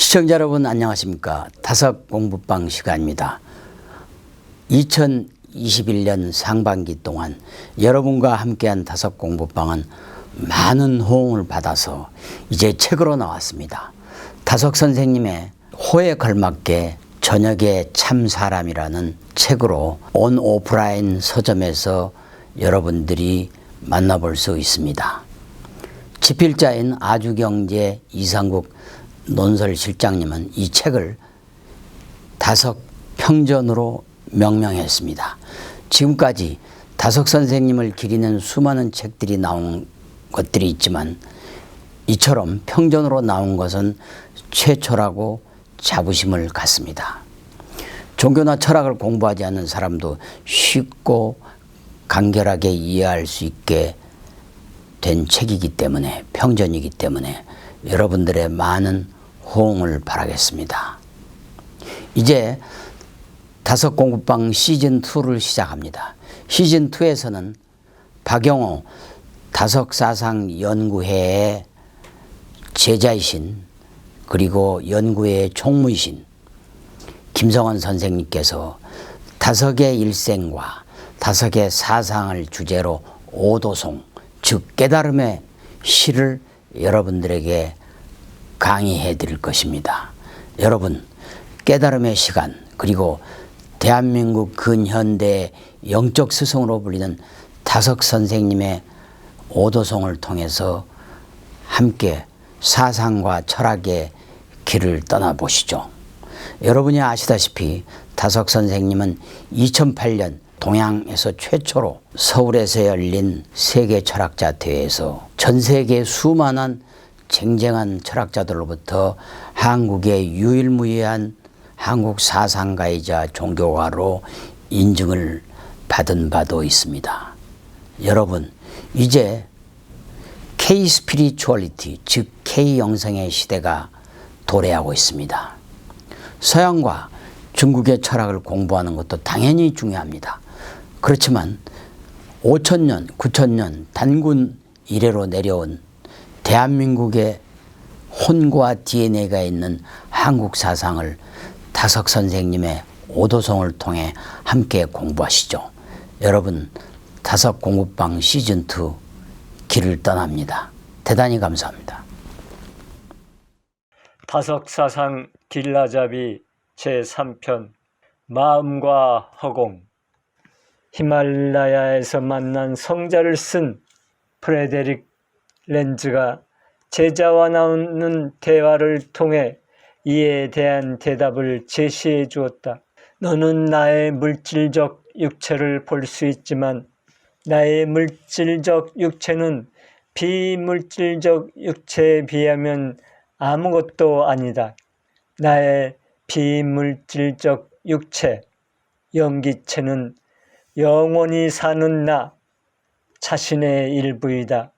시청자 여러분 안녕하십니까 다섯 공부방 시간입니다. 2021년 상반기 동안 여러분과 함께한 다섯 공부방은 많은 호응을 받아서 이제 책으로 나왔습니다. 다석 선생님의 호에 걸맞게 저녁의 참 사람이라는 책으로 온 오프라인 서점에서 여러분들이 만나볼 수 있습니다. 집필자인 아주경제 이상국 논설 실장님은 이 책을 다석 평전으로 명명했습니다. 지금까지 다석 선생님을 기리는 수많은 책들이 나온 것들이 있지만 이처럼 평전으로 나온 것은 최초라고 자부심을 갖습니다. 종교나 철학을 공부하지 않는 사람도 쉽고 간결하게 이해할 수 있게 된 책이기 때문에 평전이기 때문에 여러분들의 많은 호응을 바라겠습니다. 이제 다섯 공부방 시즌 2를 시작합니다. 시즌 2에서는 박영호 다석 사상 연구회의 제자이신 그리고 연구회의 총무이신 김성원 선생님께서 다석의 일생과 다석의 사상을 주제로 오도송 즉 깨달음의 시를 여러분들에게 강의해 드릴 것입니다. 여러분 깨달음의 시간 그리고 대한민국 근현대 영적 스승으로 불리는 다석 선생님의 오도송을 통해서 함께 사상과 철학의 길을 떠나보시죠. 여러분이 아시다시피 다석 선생님은 2008년 동양에서 최초로 서울에서 열린 세계 철학자 대회에서 전 세계 수많은 쟁쟁한 철학자들로부터 한국의 유일무이한 한국 사상가이자 종교가로 인증을 받은 바도 있습니다. 여러분, 이제 K 스피리추얼리티, 즉 K 영성의 시대가 도래하고 있습니다. 서양과 중국의 철학을 공부하는 것도 당연히 중요합니다. 그렇지만 5천년, 9천년 단군 이래로 내려온 대한민국의 혼과 DNA가 있는 한국 사상을 다석 선생님의 오도송을 통해 함께 공부하시죠. 여러분, 다석 공부방 시즌2 길을 떠납니다. 대단히 감사합니다. 다석사상 길라잡이 제3편 마음과 허공 히말라야에서 만난 성자를 쓴 프레데릭 렌즈가 제자와 나오는 대화를 통해 이에 대한 대답을 제시해 주었다. 너는 나의 물질적 육체를 볼 수 있지만 나의 물질적 육체는 비물질적 육체에 비하면 아무것도 아니다. 나의 비물질적 육체, 연기체는 영원히 사는 나 자신의 일부이다.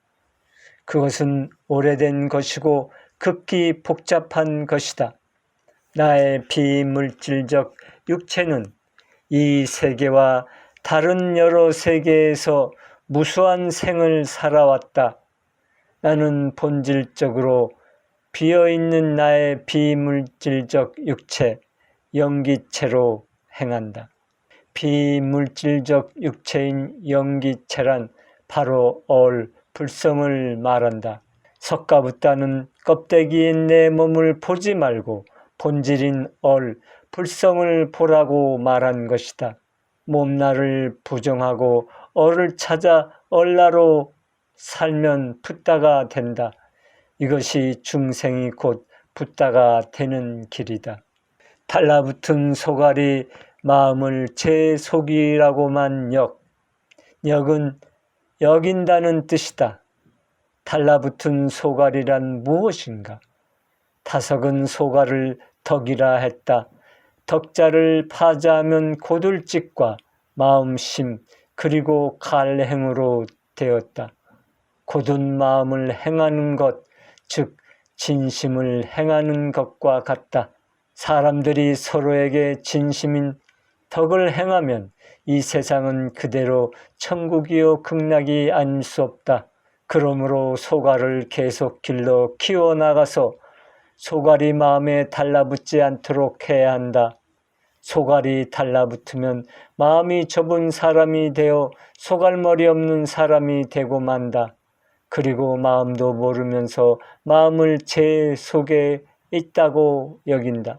그것은 오래된 것이고 극히 복잡한 것이다. 나의 비물질적 육체는 이 세계와 다른 여러 세계에서 무수한 생을 살아왔다. 나는 본질적으로 비어있는 나의 비물질적 육체, 연기체로 행한다. 비물질적 육체인 연기체란 바로 얼, 불성을 말한다. 석가부다는 껍데기인 내 몸을 보지 말고 본질인 얼, 불성을 보라고 말한 것이다. 몸나를 부정하고 얼을 찾아 얼라로 살면 붓다가 된다. 이것이 중생이 곧 붓다가 되는 길이다. 달라붙은 소갈이 마음을 제 속이라고만 역. 역은 여긴다는 뜻이다. 달라붙은 소갈이란 무엇인가? 다석은 소갈을 덕이라 했다. 덕자를 파자하면 고들짓과 마음심 그리고 갈행으로 되었다. 고든 마음을 행하는 것, 즉 진심을 행하는 것과 같다. 사람들이 서로에게 진심인 덕을 행하면 이 세상은 그대로 천국이요 극락이 아닐 수 없다. 그러므로 소가를 계속 길러 키워나가서 소갈이 마음에 달라붙지 않도록 해야 한다. 소갈이 달라붙으면 마음이 좁은 사람이 되어 소갈머리 없는 사람이 되고 만다. 그리고 마음도 모르면서 마음을 제 속에 있다고 여긴다.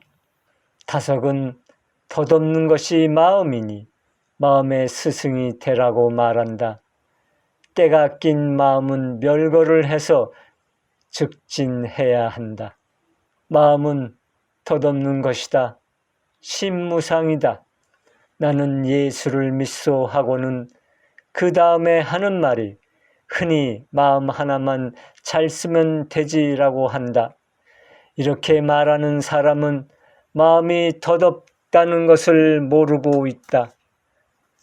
다석은 덧없는 것이 마음이니 마음의 스승이 되라고 말한다. 때가 낀 마음은 멸거를 해서 즉진해야 한다. 마음은 덧없는 것이다. 신무상이다. 나는 예수를 믿소 하고는 그 다음에 하는 말이 흔히 마음 하나만 잘 쓰면 되지라고 한다. 이렇게 말하는 사람은 마음이 덧없 다는 것을 모르고 있다.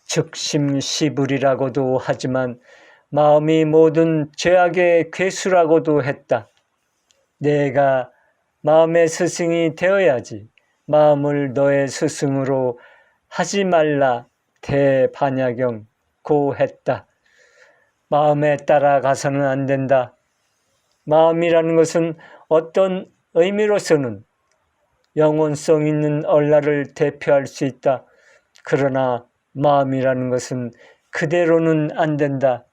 즉심시불이라고도 하지만 마음이 모든 죄악의 괴수라고도 했다. 내가 마음의 스승이 되어야지 마음을 너의 스승으로 하지 말라 대반야경 고했다. 마음에 따라가서는 안 된다. 마음이라는 것은 어떤 의미로서는 영혼성 있는 얼라를 대표할 수 있다. 그러나 마음이라는 것은 그대로는 안 된다.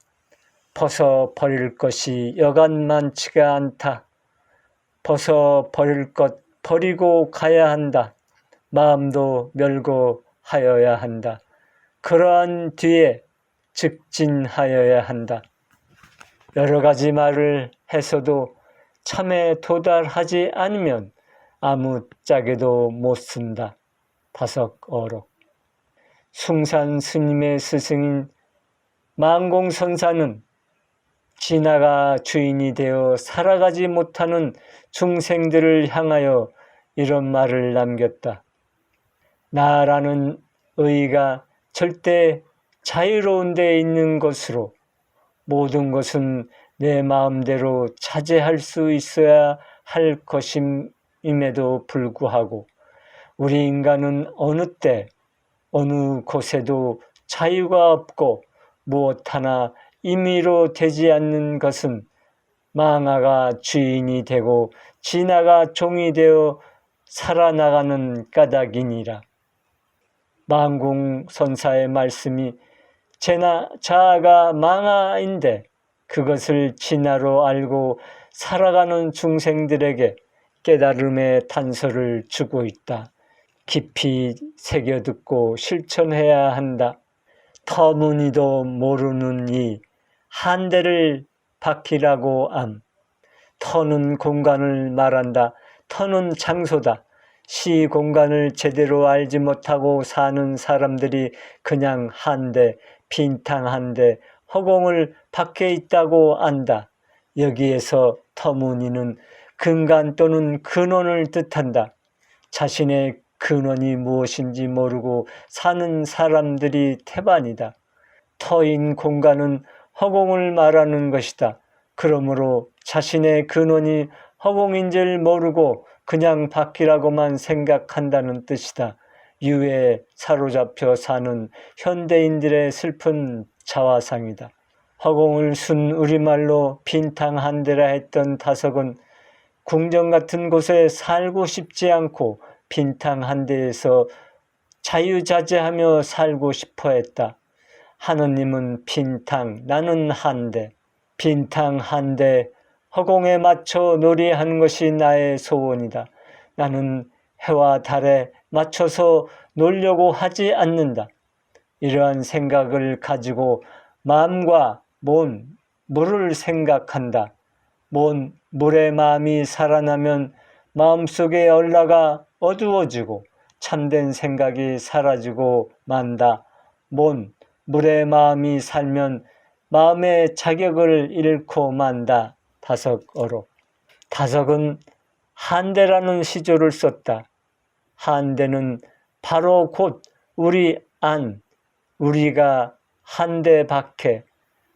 벗어 버릴 것이 여간 많지가 않다. 벗어 버릴 것 버리고 가야 한다. 마음도 멸고 하여야 한다. 그러한 뒤에 직진하여야 한다. 여러 가지 말을 해서도 참에 도달하지 않으면 아무 짝에도 못 쓴다. 다석어록. 숭산 스님의 스승인 망공선사는 진아가 주인이 되어 살아가지 못하는 중생들을 향하여 이런 말을 남겼다. 나라는 의가 절대 자유로운 데 있는 것으로 모든 것은 내 마음대로 차지할 수 있어야 할 것임 에도 불구하고 우리 인간은 어느 때 어느 곳에도 자유가 없고 무엇 하나 임의로 되지 않는 것은 망아가 주인이 되고 진아가 종이 되어 살아나가는 까닭이니라. 망궁 선사의 말씀이 제나 자아가 망아인데 그것을 진아로 알고 살아가는 중생들에게 깨달음의 단서를 주고 있다. 깊이 새겨 듣고 실천해야 한다. 터무니도 모르는 이 한대를 바퀴라고 암. 터는 공간을 말한다. 터는 장소다. 시 공간을 제대로 알지 못하고 사는 사람들이 그냥 한대, 빈탕 한대, 허공을 밖에 있다고 안다. 여기에서 터무니는 근간 또는 근원을 뜻한다. 자신의 근원이 무엇인지 모르고 사는 사람들이 태반이다. 터인 공간은 허공을 말하는 것이다. 그러므로 자신의 근원이 허공인 줄 모르고 그냥 바퀴라고만 생각한다는 뜻이다. 유에 사로잡혀 사는 현대인들의 슬픈 자화상이다. 허공을 순 우리말로 빈탕 한 대라 했던 다석은 궁정 같은 곳에 살고 싶지 않고 빈탕 한 대에서 자유자재하며 살고 싶어 했다. 하느님은 빈탕, 나는 한대. 빈탕 한대, 허공에 맞춰 놀이하는 것이 나의 소원이다. 나는 해와 달에 맞춰서 놀려고 하지 않는다. 이러한 생각을 가지고 마음과 몸, 물을 생각한다. 몸, 물의 마음이 살아나면 마음속의 얼라가 어두워지고 참된 생각이 사라지고 만다. 몸, 물의 마음이 살면 마음의 자격을 잃고 만다. 다석어로. 다석은 한대라는 시조를 썼다. 한대는 바로 곧 우리 안, 우리가 한대 밖에,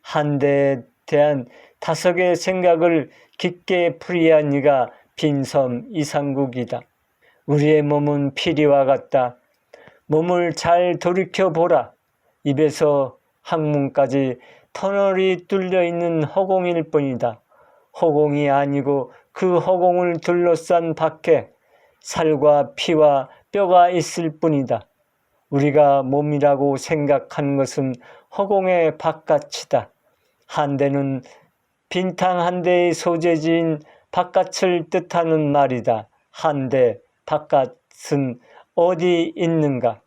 한대에 대한 다석의 생각을 깊게 풀이한 이가 빈섬 이상국이다. 우리의 몸은 피리와 같다. 몸을 잘 돌이켜 보라. 입에서 항문까지 터널이 뚫려 있는 허공일 뿐이다. 허공이 아니고 그 허공을 둘러싼 밖에 살과 피와 뼈가 있을 뿐이다. 우리가 몸이라고 생각한 것은 허공의 바깥이다. 한대는 빈탕 한 대의 소재지인 바깥을 뜻하는 말이다. 한대 바깥은 어디 있는가?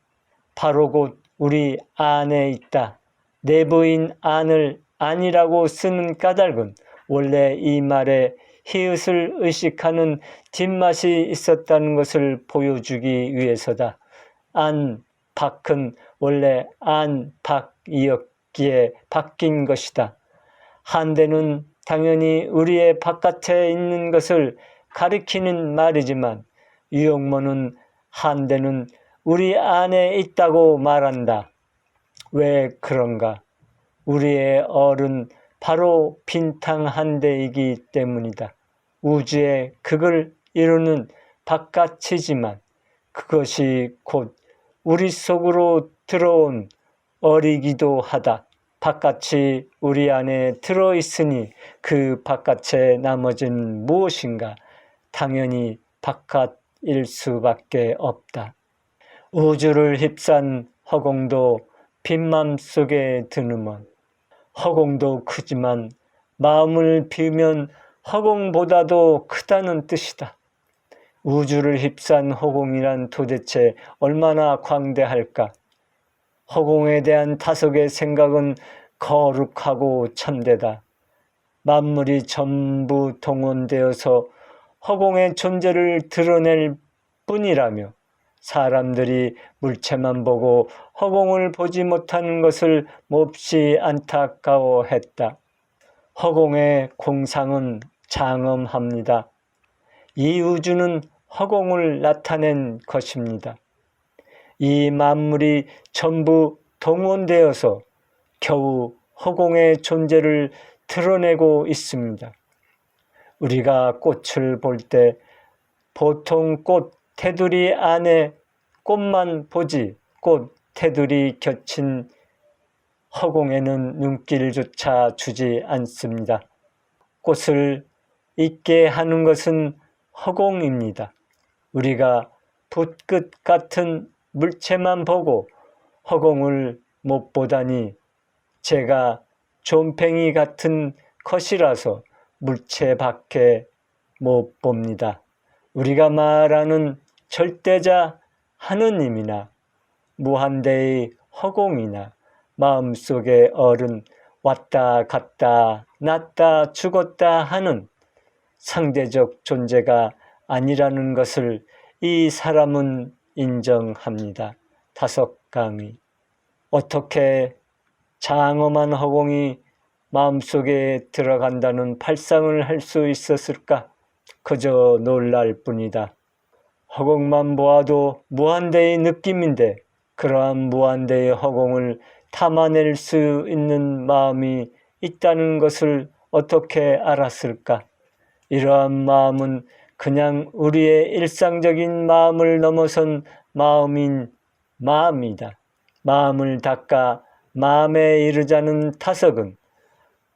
바로 곧 우리 안에 있다. 내부인 안을 아니라고 쓰는 까닭은 원래 이 말에 히읗을 의식하는 뒷맛이 있었다는 것을 보여주기 위해서다. 안, 박은 원래 안, 박이었기에 바뀐 것이다. 한대는 당연히 우리의 바깥에 있는 것을 가리키는 말이지만 유용모는 한대는 우리 안에 있다고 말한다. 왜 그런가? 우리의 얼은 바로 빈탕 한 대이기 때문이다. 우주의 극을 이루는 바깥이지만 그것이 곧 우리 속으로 들어온 얼이기도 하다. 바깥이 우리 안에 들어 있으니 그 바깥에 나머진 무엇인가? 당연히 바깥일 수밖에 없다. 우주를 휩싼 허공도 빈맘 속에 드누먼 허공도 크지만 마음을 비우면 허공보다도 크다는 뜻이다. 우주를 휩싼 허공이란 도대체 얼마나 광대할까? 허공에 대한 타석의 생각은 거룩하고 참되다. 만물이 전부 동원되어서 허공의 존재를 드러낼 뿐이라며 사람들이 물체만 보고 허공을 보지 못하는 것을 몹시 안타까워했다. 허공의 공상은 장엄합니다. 이 우주는 허공을 나타낸 것입니다. 이 만물이 전부 동원되어서 겨우 허공의 존재를 드러내고 있습니다. 우리가 꽃을 볼 때 보통 꽃 테두리 안에 꽃만 보지 꽃 테두리 겹친 허공에는 눈길조차 주지 않습니다. 꽃을 있게 하는 것은 허공입니다. 우리가 붓끝 같은 물체만 보고 허공을 못 보다니 제가 좀팽이 같은 것이라서 물체 밖에 못 봅니다. 우리가 말하는 절대자 하느님이나 무한대의 허공이나 마음속의 얼은 왔다 갔다 났다 죽었다 하는 상대적 존재가 아니라는 것을 이 사람은 인정합니다. 다섯 강의. 어떻게 장엄한 허공이 마음속에 들어간다는 발상을 할 수 있었을까? 그저 놀랄 뿐이다. 허공만 보아도 무한대의 느낌인데 그러한 무한대의 허공을 탐아낼 수 있는 마음이 있다는 것을 어떻게 알았을까? 이러한 마음은 그냥 우리의 일상적인 마음을 넘어선 마음인 마음이다. 마음을 닦아 마음에 이르자는 타석은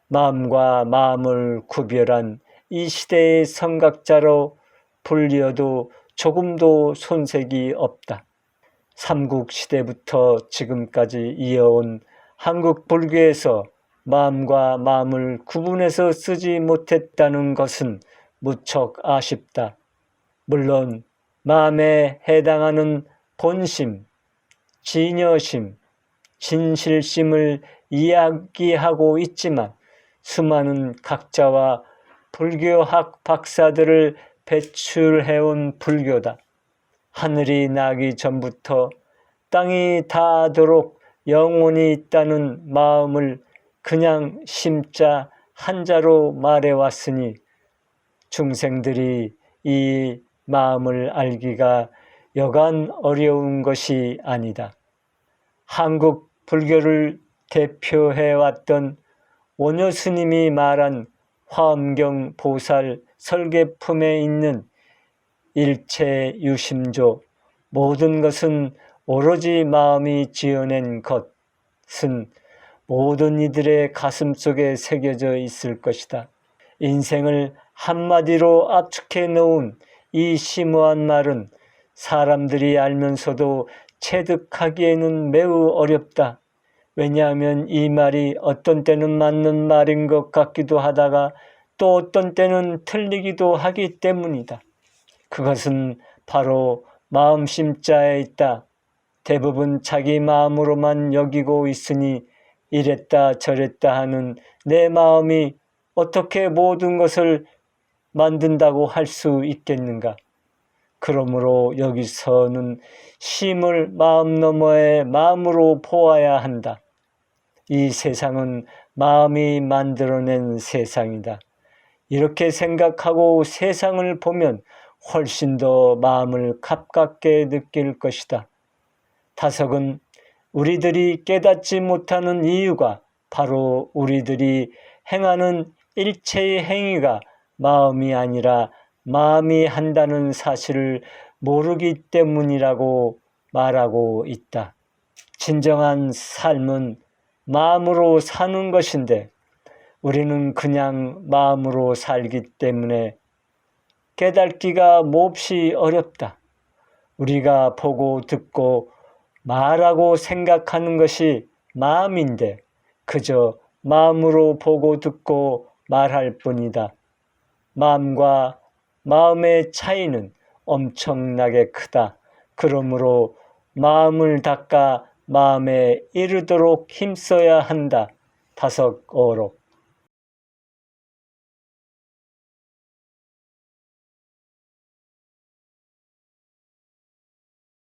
마음과 마음을 구별한 이 시대의 성각자로 불리어도 조금도 손색이 없다. 삼국 시대부터 지금까지 이어온 한국 불교에서 마음과 마음을 구분해서 쓰지 못했다는 것은 무척 아쉽다. 물론 마음에 해당하는 본심, 진여심, 진실심을 이야기하고 있지만 수많은 각자와 불교학 박사들을 배출해온 불교다. 하늘이 나기 전부터 땅이 닿도록 영혼이 있다는 마음을 그냥 심자 한자로 말해왔으니 중생들이 이 마음을 알기가 여간 어려운 것이 아니다. 한국 불교를 대표해 왔던 원효 스님이 말한 화엄경 보살 설계품에 있는 일체 유심조 모든 것은 오로지 마음이 지어낸 것은 모든 이들의 가슴 속에 새겨져 있을 것이다. 인생을 한마디로 압축해 놓은 이 심오한 말은 사람들이 알면서도 체득하기에는 매우 어렵다. 왜냐하면 이 말이 어떤 때는 맞는 말인 것 같기도 하다가 또 어떤 때는 틀리기도 하기 때문이다. 그것은 바로 마음심자에 있다. 대부분 자기 마음으로만 여기고 있으니 이랬다 저랬다 하는 내 마음이 어떻게 모든 것을 만든다고 할 수 있겠는가? 그러므로 여기서는 심을 마음 너머에 마음으로 보아야 한다. 이 세상은 마음이 만들어낸 세상이다. 이렇게 생각하고 세상을 보면 훨씬 더 마음을 가깝게 느낄 것이다. 다석은 우리들이 깨닫지 못하는 이유가 바로 우리들이 행하는 일체의 행위가 마음이 아니라 마음이 한다는 사실을 모르기 때문이라고 말하고 있다. 진정한 삶은 마음으로 사는 것인데 우리는 그냥 마음으로 살기 때문에 깨닫기가 몹시 어렵다. 우리가 보고 듣고 말하고 생각하는 것이 마음인데 그저 마음으로 보고 듣고 말할 뿐이다. 마음과 마음의 차이는 엄청나게 크다. 그러므로 마음을 닦아 마음에 이르도록 힘써야 한다. 다섯 어록